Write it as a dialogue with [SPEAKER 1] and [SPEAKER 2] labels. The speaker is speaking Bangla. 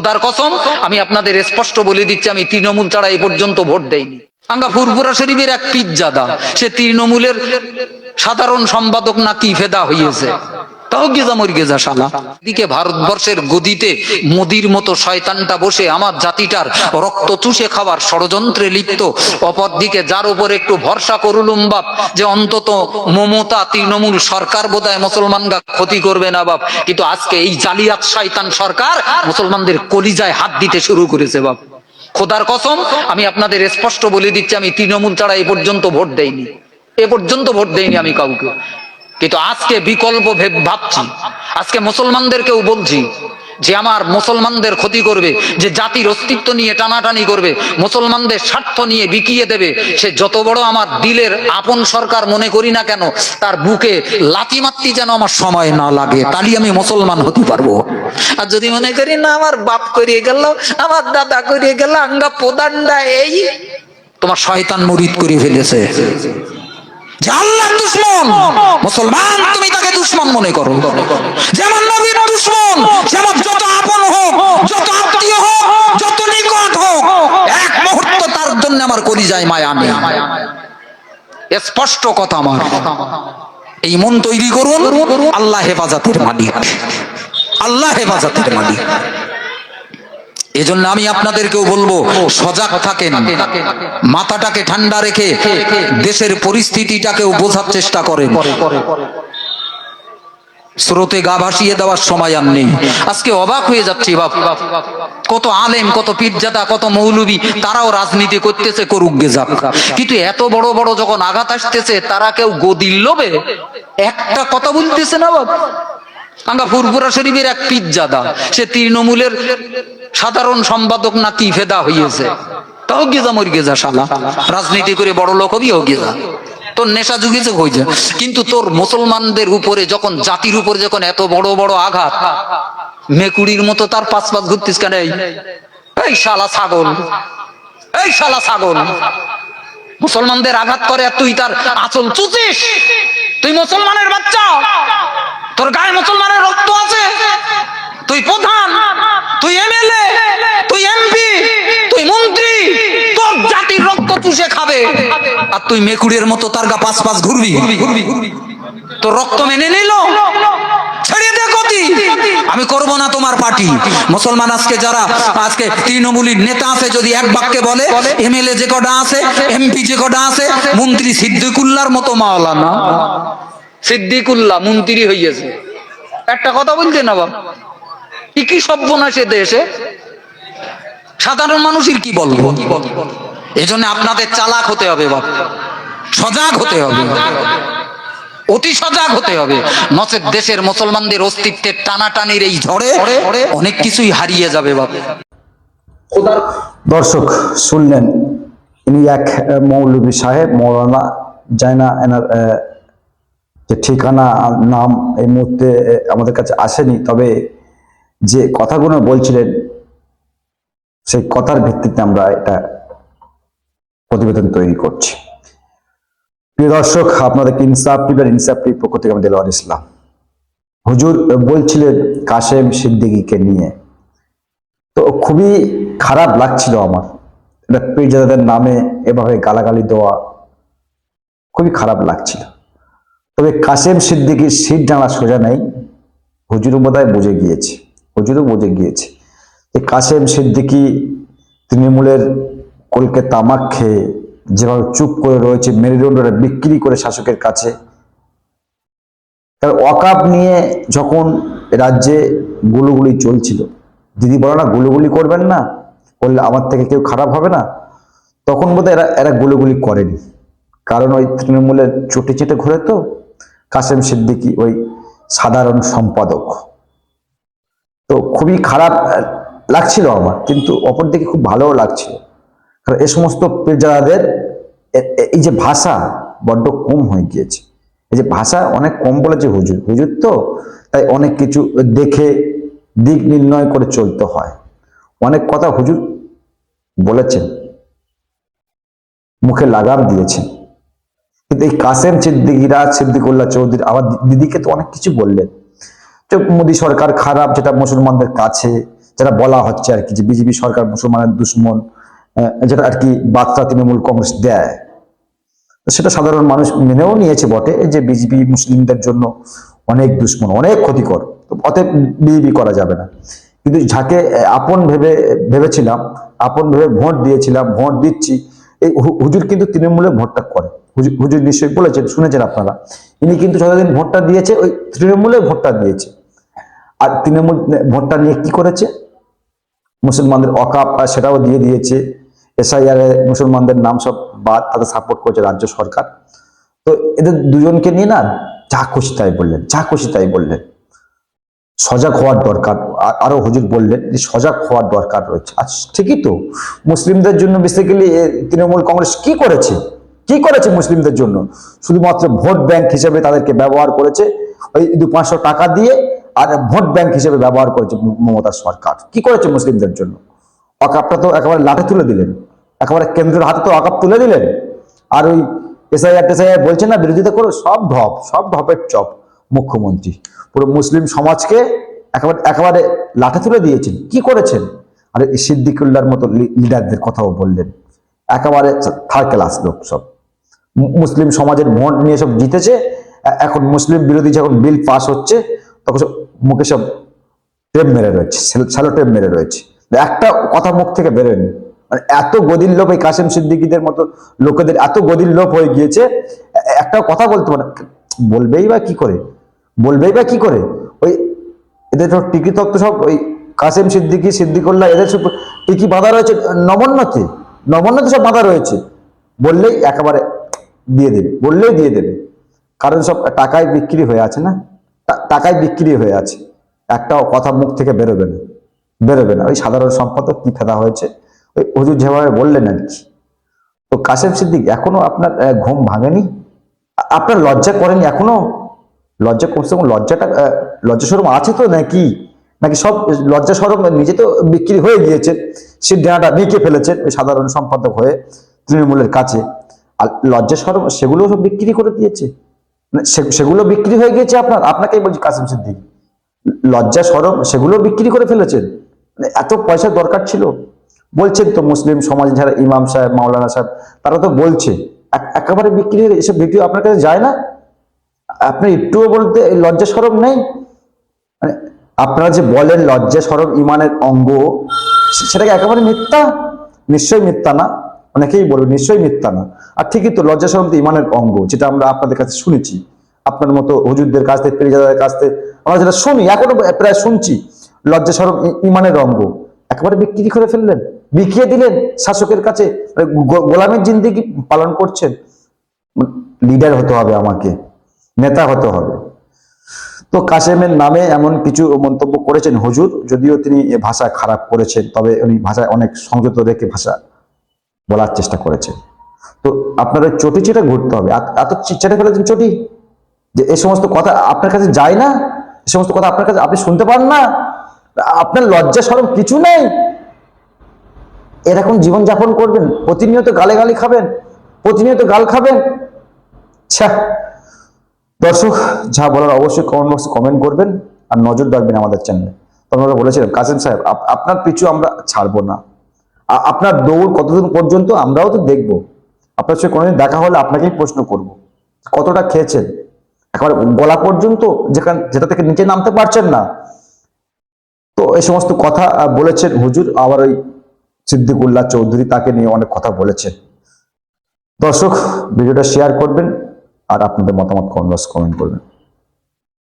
[SPEAKER 1] খোদার কসম, আমি আপনাদের স্পষ্ট বলে দিচ্ছি, আমি তৃণমূল ছাড়া এ পর্যন্ত ভোট দেইনি। আঙ্গা ফুরপুরা শরীফের এক পিজ্জাদা, সে তৃণমূলের সাধারণ সম্পাদক নাকি ফেদা হইয়েছে। তাও গেজা মরি গেজা শালা। দিকে ভারতবর্ষের গদিতে মোদির মতো শয়তানটা বসে আমার জাতিটার রক্ত চুষে খাবার ষড়যন্ত্রে লিপ্ত। অপরদিকে যার উপর একটু ভরসা করুলুম বাপ, যে অন্তত মমতা, তৃণমূল সরকার বোধহয় মুসলমানরা ক্ষতি করবে না বাপ। কিন্তু আজকে এই জালিয়াত শয়তান সরকার মুসলমানদের কলিজায় হাত দিতে শুরু করেছে বাপ। খোদার কসম, আমি আপনাদের স্পষ্ট বলে দিচ্ছি, আমি তৃণমূল ছাড়া এ পর্যন্ত ভোট দেইনি। এ পর্যন্ত ভোট দেইনি আমি কাউকে। কিন্তু আজকে বিকল্প ভেব- ভাবছি। আজকে মুসলমানদেরকেও বলছি যে আমার মুসলমানদের ক্ষতি করবে, যে জাতির অস্তিত্ব নিয়ে টানাটানি করবে, মুসলমানদের স্বার্থ নিয়ে বিকিয়ে দেবে, সে যত বড় আমার দিলের আপন সরকার মনে করি না কেন, তার বুকে লাথি মারতি যেন আমার সময় না লাগে তাহলে আমি মুসলমান হতে পারব। আর যদি মনে করি, না, আমার বাপ করিয়ে গেল, আমার দাদা করিয়ে গেল আঙ্গা প্রধানটা এই, তোমার শয়তান মুরিদ করে ফেলেছে। আল্লাহ দুশ্মন! মুসলমান, তুমি তাকে দুশ্মন মনে করো। যেমন নবীর দুশ্মন, যেমন যত আপন হোক, যত আত্মীয় হোক, যত নিকট হোক, এক মুহূর্ত তার জন্য আমার করি যায় মায়া নেই। স্পষ্ট কথা আমার। এই মন তৈরি করুন, আল্লাহ হেফাজতের মালিক। আল্লাহ হেফাজতের মালিক। এজন্য আমি আপনাদেরকেও বলব, সজাগ থাকেন। মাথাটাকে ঠান্ডা রেখে দেশের পরিস্থিতিটাকেও বোঝার চেষ্টা করেন। স্রোতে গা ভাসিয়ে দেওয়ার সময় আর নেই। আজকে অবাক হয়ে যাচ্ছি বাপ। কত আলেম, কত পীরজাদা, কত মৌলবী, তারাও রাজনীতি করতেছে, করুক গে যাক। কিন্তু এত বড় বড় যখন আঘাত আসতেছে, তারা কেউ গদিল লোবে একটা কথা বলতেছে না বাপ। আঙ্গা শরীফের এক পিজ্জাদা। সে তৃণমূলের সাধারণ সম্পাদক না কি ফেদা হইয়েছে। তাও গেজা মরি গেজা শালা। রাজনীতি করে বড় লোক হবি, হোক গেজা তোর নেশা যুগেছে হয়ে যায় কিন্তু তোর মুসলমানদের উপরে যখন, জাতির উপরে যখন এত বড় বড় আঘাত মেকুড়ির মতো তার পাঁচ পাঁচ ঘুরতিস কেন এই? শালা ছাগল। এই শালা ছাগল। মুসলমানদের আঘাত করে তুই তার আচল চুচিস। তুই মুসলমানের বাচ্চা। তোর গায়ে মুসলমানের রক্ত আছে? তুই প্রধান, তুই এমএলএ, তুই এমপি, তুই মন্ত্রী, তোর জাতির রক্ত চুষে খাবে। আর তুই মেকুড়ের মতো তার গা পাঁচ পাঁচ ঘুরবি? তোর রক্ত মেনে নিল? ছেড়ে দে গতি। আমি করব না তোমার পার্টি। মুসলমান আজকে যারা, আজকে তৃণমূলীর নেতা আছে, যদি এক বাক্যে বলে, এমএলএ যে কটা আছে, এমপি যে কটা আছে, মন্ত্রী সিদ্দিকুল্লার মতো মাওলানা। সিদ্দিকুল্লাহ মন্ত্রী হইয়াছে। একটা কথা বলতে না বাবা? কি কি সভ্যনাশে দেশে? সাধারণ মানুষের কি বলব? এই জন্য আপনাদের চালাক হতে হবে বাবা সজাগ হতে হবে। অতি সজাগ হতে হবে। নচেত দেশের মুসলমানদের অস্তিত্বের টানাটানির এই ঝড়ে অনেক কিছুই হারিয়ে যাবে বাবা
[SPEAKER 2] দর্শক, শুনলেন। ইনি এক মৌলভী সাহেব, মৌলানা যায় না এনার যে ঠিকানা, নাম এই মুহূর্তে আমাদের কাছে আসেনি। তবে যে কথাগুলো বলছিলেন, সেই কথার ভিত্তিতে আমরা এটা প্রতিবেদন তৈরি করছি। প্রিয় দর্শক আপনাদেরকে ইনসাফ টিভির ইনসাফ টিভির পক্ষ থেকে আমি দেলোয়ার ইসলাম। হুজুর বলছিলেন কাশেম সিদ্দিকীকে নিয়ে। তো খুবই খারাপ লাগছিল আমার। এটা পীরজাদাদের নামে এভাবে গালাগালি দেওয়া খুবই খারাপ লাগছিল। তবে কাসেম সিদ্দিকির সিট ডানা সোজা নেই। হুজুর বোধহয় বুঝে গিয়েছে। হুজুরও বুঝে গিয়েছে যে কাসেম সিদ্দিকি তৃণমূলের কলকে তামাক খেয়ে যেভাবে চুপ করে রয়েছে মেরুদণ্ডটা বিক্রি করে শাসকের কাছে। কারণ ওয়াকাপ নিয়ে যখন রাজ্যে গুলোগুলি চলছিল, দিদি বলো, না, গুলোগুলি করবেন না করলে আমার থেকে কেউ খারাপ হবে না। তখন বোধহয় এরা এরা গুলোগুলি করেনি। কারণ ওই তৃণমূলের চটে চেটে ঘুরে তো কাসেম সিদ্দিকি ওই সাধারণ সম্পাদক। তো খুবই খারাপ লাগছিল আমার, কিন্তু অপরদিকে খুব ভালোও লাগছিল। কারণ এ সমস্ত পেজাদের এই যে ভাষা বড্ড কম হয়ে গিয়েছে। এই যে ভাষা অনেক কম বলেছে হুজুর। হুজুর তো তাই অনেক কিছু দেখে দিক নির্ণয় করে চলতে হয়। অনেক কথা হুজুর বলেছেন, মুখে লাগাম দিয়েছেন। কিন্তু এই কাসেম সিদ্দিকিরা সিদ্দিকুল্লাহ চৌধুরী আবার দিদিকে তো অনেক কিছু বললেন। যে মোদী সরকার খারাপ, যেটা মুসলমানদের কাছে, যেটা বলা হচ্ছে আর কি, যে বিজেপি সরকার মুসলমানের দুশ্মন যেটা আর কি বার্তা তৃণমূল কংগ্রেস দেয়। তো সেটা সাধারণ মানুষ মেনেও নিয়েছে বটে, যে বিজেপি মুসলিমদের জন্য অনেক দুশ্মন, অনেক ক্ষতিকর। তো অতএব বিজেপি করা যাবে না। কিন্তু যাকে আপন ভেবে, ভেবেছিলাম, আপন ভেবে ভোট দিয়েছিলাম, ভোট দিচ্ছি, এই হুজুর কিন্তু তৃণমূলে ভোটটা করে। হুজুর নিশ্চয়ই বলেছেন, শুনেছেন আপনারা। ইনি কিন্তু যতদিন ভোটটা দিয়েছে, ওই তৃণমূলে ভোটটা দিয়েছে। আর তৃণমূল ভোটটা নিয়ে কি করেছে? মুসলমানদের অকাপ সেটাও দিয়ে দিয়েছে। এসআইআর মুসলমানদের নাম সব বাদ, তাদের সাপোর্ট করছে রাজ্য সরকার। তো এদের দুজনকে নিয়ে না, যা খুশি তাই বললেন, যা খুশি তাই বললেন। সজাগ হওয়ার দরকার আরও হুজুর বললেন যে সজাগ হওয়ার দরকার রয়েছে। আচ্ছা ঠিকই তো। মুসলিমদের জন্য বেসিক্যালি তৃণমূল কংগ্রেস কি করেছে? কি করেছে মুসলিমদের জন্য? শুধুমাত্র ভোট ব্যাংক হিসেবে তাদেরকে ব্যবহার করেছে, ওই দু পাঁচশো টাকা দিয়ে আর ভোট ব্যাংক হিসেবে ব্যবহার করেছে মমতা সরকার। কি করেছে মুসলিমদের জন্য? অকাপটা তো একেবারে লাঠে তুলে দিলেন। একেবারে কেন্দ্রের হাতে তো অকাপ তুলে দিলেন। আর ওই এসআইআর টেসআইআর বলছেন না, বিরোধিতা করে সব ঢপ, সব ঢপের চপ মুখ্যমন্ত্রী। পুরো মুসলিম সমাজকে একেবারে একেবারে লাঠে তুলে দিয়েছেন। কি করেছেন? আর সিদ্দিকুল্লার মতো লিডারদের কথাও বললেন। একেবারে থার্ড ক্লাস লোক সব। মুসলিম সমাজের ভোট নিয়ে সব জিতেছে এখন মুসলিম বিরোধী যখন বিল পাস হচ্ছে, তখন সব মুখে সব টেপ মেরে রয়েছে স্যালো টেপ মেরে রয়েছে। একটা কথা মুখ থেকে বেরোয়নি। মানে এত গদির লোভ এই কাশেম সিদ্দিকিদের মতো লোকেদের এত গদির লোভ হয়ে গিয়েছে একটা কথা বলতে পারে, বলবেই বা কি করে? বলবেই বা কি করে? ওই এদের সব টিকি তত্ত্ব সব ওই কাসেম সিদ্দিকি, সিদ্দিকুল্লাহ এদের সব টিকি বাঁধা রয়েছে নবান্নতে নবান্নতে সব বাঁধা রয়েছে। বললেই একেবারে দিয়ে দেবে, বললেই দিয়ে দেবে। কারণ সব টাকায় বিক্রি হয়ে আছে না? টাকায় বিক্রি হয়ে আছে। একটাও কথা মুখ থেকে বেরোবে না বেরোবে না। ওই সাধারণ সম্পাদক কি ফেদা হয়েছে? ওই হুজুর যেভাবে বললেন আর কি। তো কাশেম সিদ্দিক, এখনও আপনার ঘুম ভাঙেনি? আপনার লজ্জা করেনি এখনও? লজ্জা কম লজ্জাটা লজ্জা সরম আছে তো নাকি? নাকি সব লজ্জা সরম নিজে তো বিক্রি হয়ে গিয়েছে সে ডেনাটা বিকে ফেলেছেন ওই সাধারণ সম্পাদক হয়ে তৃণমূলের কাছে। আর লজ্জা সরম, সেগুলো সব বিক্রি করে দিয়েছে। মানে সেগুলো বিক্রি হয়ে গিয়েছে আপনার, আপনাকেই বলছি কাসিম সিদ্দিক। লজ্জা সরম, সেগুলো বিক্রি করে ফেলেছেন। মানে এত পয়সার দরকার ছিল। বলছেন তো মুসলিম সমাজ যারা ইমাম সাহেব, মাওলানা সাহেব, তারা তো বলছে, এক- একেবারে বিক্রি হয়ে, এসব ভিডিও আপনার কাছে যায় না? আপনি একটুও বলতে লজ্জা সরম নেই? মানে আপনারা যে বলেন লজ্জা সরম ইমানের অঙ্গ সেটাকে একেবারে মিথ্যা? নিশ্চয়ই মিথ্যা না। অনেকেই বলবে, নিশ্চয়ই মিথ্যা না। আর ঠিকই তো লজ্জা সরম তো ইমানের অঙ্গ, যেটা আমরা আপনাদের কাছে শুনেছি। আপনার মতো হুজুরদের কাছ থেকে পেরিজাদের কাছ থেকে আমরা যেটা শুনি, এখনও প্রায় শুনছি লজ্জা সরম ইমানের অঙ্গ। একেবারে বিক্রি করে ফেললেন, বিকিয়ে দিলেন শাসকের কাছে মানে গোলামের জিন্দিগি পালন করছেন। লিডার হতে হবে আমাকে, নেতা হতে হবে। তো কাসেমের নামে এমন কিছু মন্তব্য করেছেন হুজুর, যদিও তিনি ভাষা খারাপ করেছেন, তবে উনি ভাষায় অনেক সংযত রেখে ভাষা বলার চেষ্টা করেছে। তো আপনার ওই চটি চেটে ঘুরতে হবে। এত- চেটে ফেলেছেন চটি? যে এই সমস্ত কথা আপনার কাছে যায় না? এ সমস্ত কথা আপনার কাছে আপনি শুনতে পান না? আপনার লজ্জা সরম কিছু নেই? এরকম জীবন যাপন করবেন। প্রতিনিয়ত গালে গালি খাবেন। প্রতিনিয়ত গাল খাবেন। ছ্যা। দর্শক, যা বলার অবশ্যই কমেন্ট বক্সে কমেন্ট করবেন আর নজর রাখবেন আমাদের চ্যানেলে তো আমরা বলেছিলাম, কাসিম সাহেব আপনার পিছু আমরা ছাড়বো না। আপনার দৌড় কতদিন পর্যন্ত আমরাও তো দেখব। আপনার সঙ্গে কোনোদিন দেখা হলে আপনাকেই প্রশ্ন করব। কতটা খেয়েছেন? একেবারে গলা পর্যন্ত যেখান যেটা থেকে নিচে নামতে পারছেন না। তো এই সমস্ত কথা বলেছেন হুজুর। আবার ওই সিদ্দিকুল্লাহ চৌধুরী তাকে নিয়ে অনেক কথা বলেছেন। দর্শক, ভিডিওটা শেয়ার করবেন আর আপনাদের মতামত কনভার্স কমেন্ট করবেন।